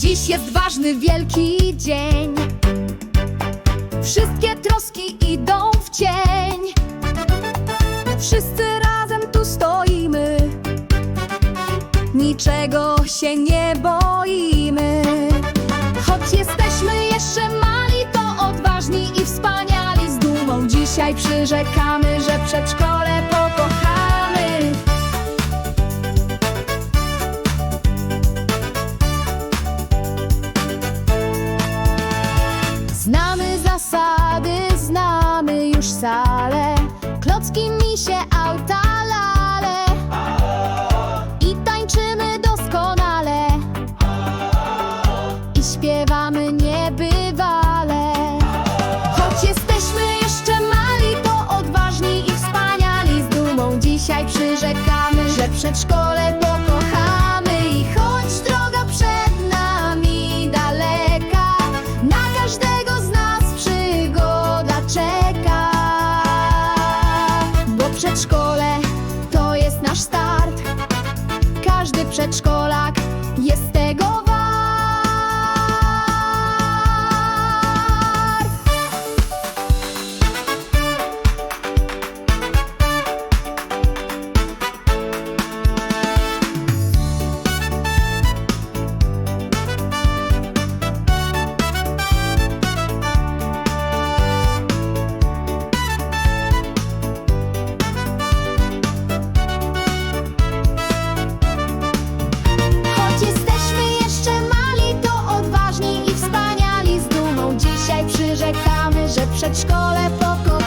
Dziś jest ważny, wielki dzień. Wszystkie troski idą w cień. Wszyscy razem tu stoimy. Niczego się nie boimy. Choć jesteśmy jeszcze mali, to odważni i wspaniali. Z dumą dzisiaj przyrzekamy, że przedszkole pokochamy. Zasady, znamy już salę. Klocki, misie, auta, przedszkole to jest nasz start. Każdy przedszkolak dzisiaj przyrzekamy, że przedszkole pokochamy.